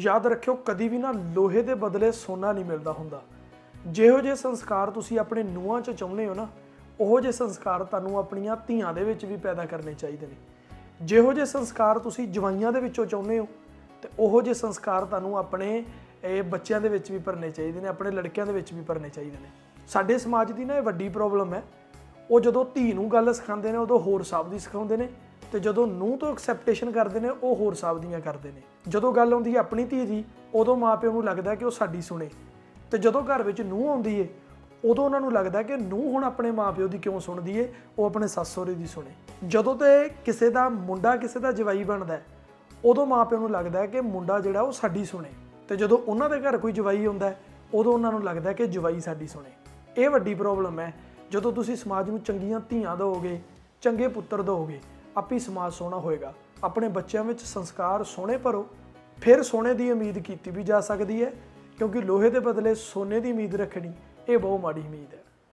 ਯਾਦ ਰੱਖਿਓ, ਕਦੀ ਵੀ ਨਾ ਲੋਹੇ ਦੇ ਬਦਲੇ ਸੋਨਾ ਨਹੀਂ ਮਿਲਦਾ ਹੁੰਦਾ। ਜਿਹੋ ਜਿਹੇ ਸੰਸਕਾਰ ਤੁਸੀਂ ਆਪਣੇ ਨੂੰਹਾਂ 'ਚ ਚਾਹੁੰਦੇ ਹੋ ਨਾ, ਉਹੋ ਜਿਹੇ ਸੰਸਕਾਰ ਤੁਹਾਨੂੰ ਆਪਣੀਆਂ ਧੀਆਂ ਦੇ ਵਿੱਚ ਵੀ ਪੈਦਾ ਕਰਨੇ ਚਾਹੀਦੇ ਨੇ। ਜਿਹੋ ਜਿਹੇ ਸੰਸਕਾਰ ਤੁਸੀਂ ਜਵਾਈਆਂ ਦੇ ਵਿੱਚੋਂ ਚਾਹੁੰਦੇ ਹੋ, ਤੇ ਉਹੋ ਜਿਹੇ ਸੰਸਕਾਰ ਤੁਹਾਨੂੰ ਆਪਣੇ, ਇਹ ਬੱਚਿਆਂ ਦੇ ਵਿੱਚ ਵੀ ਭਰਨੇ ਚਾਹੀਦੇ ਨੇ, ਆਪਣੇ ਲੜਕਿਆਂ ਦੇ ਵਿੱਚ ਵੀ ਭਰਨੇ ਚਾਹੀਦੇ ਨੇ। ਸਾਡੇ ਸਮਾਜ ਦੀ ਨਾ ਇਹ ਵੱਡੀ ਪ੍ਰੋਬਲਮ ਹੈ। ਉਹ ਜਦੋਂ ਧੀ ਨੂੰ ਗੱਲ ਸਿਖਾਉਂਦੇ ਨੇ, ਉਦੋਂ ਹੋਰ ਹਿਸਾਬ ਦੀ ਸਿਖਾਉਂਦੇ ਨੇ। ਤੇ ਜਦੋਂ ਨੂੰਹ ਤੋਂ ਐਕਸੈਪਟੇਸ਼ਨ ਕਰਦੇ ਨੇ ਉਹ ਹੋਰ ਹਿਸਾਬ ਦੀਆਂ ਕਰਦੇ ਨੇ। ਜਦੋਂ ਗੱਲ ਆਉਂਦੀ ਹੈ ਆਪਣੀ ਧੀ ਦੀ ਉਦੋਂ ਮਾਪਿਆਂ ਨੂੰ ਲੱਗਦਾ ਕਿ ਉਹ ਸਾਡੀ ਸੁਣੇ। ਤੇ ਜਦੋਂ ਘਰ ਵਿੱਚ ਨੂੰਹ ਆਉਂਦੀ ਏ ਉਦੋਂ ਉਹਨਾਂ ਨੂੰ ਲੱਗਦਾ ਕਿ ਨੂੰਹ ਹੁਣ ਆਪਣੇ ਮਾਪਿਓ ਦੀ ਕਿਉਂ ਸੁਣਦੀ ਏ ਉਹ ਆਪਣੇ ਸੱਸ ਸਹੁਰੇ ਦੀ ਸੁਣੇ। ਜਦੋਂ ਤੇ ਕਿਸੇ ਦਾ ਮੁੰਡਾ ਕਿਸੇ ਦਾ ਜਵਾਈ ਬਣਦਾ ਹੈ, ਉਦੋਂ ਮਾਪਿਆਂ ਨੂੰ ਲੱਗਦਾ ਹੈ ਕਿ ਮੁੰਡਾ ਜਿਹੜਾ ਉਹ ਸਾਡੀ ਸੁਣੇ। ਤੇ ਜਦੋਂ ਉਹਨਾਂ ਦੇ ਘਰ ਕੋਈ ਜਵਾਈ ਆਉਂਦਾ ਉਦੋਂ ਉਹਨਾਂ ਨੂੰ ਲੱਗਦਾ ਕਿ ਜਵਾਈ ਸਾਡੀ ਸੁਣੇ। ਇਹ ਵੱਡੀ ਪ੍ਰੋਬਲਮ ਹੈ ਜਦੋਂ ਤੁਸੀਂ ਸਮਾਜ ਨੂੰ ਚੰਗੀਆਂ ਧੀਆਂ ਦਿਓਗੇ ਚੰਗੇ ਪੁੱਤਰ ਦਿਓਗੇ ਆਪੀ ਸਮਾਜ ਸੋਹਣਾ ਹੋਏਗਾ। ਆਪਣੇ ਬੱਚਿਆਂ ਵਿੱਚ ਸੰਸਕਾਰ ਸੋਹਣੇ ਭਰੋ। ਫਿਰ ਸੋਨੇ ਦੀ ਉਮੀਦ ਕੀਤੀ ਵੀ ਜਾ ਸਕਦੀ ਹੈ, ਕਿਉਂਕਿ ਲੋਹੇ ਦੇ ਬਦਲੇ ਸੋਨੇ ਦੀ ਉਮੀਦ ਰੱਖਣੀ ਇਹ ਬਹੁਤ ਮਾੜੀ ਉਮੀਦ ਹੈ।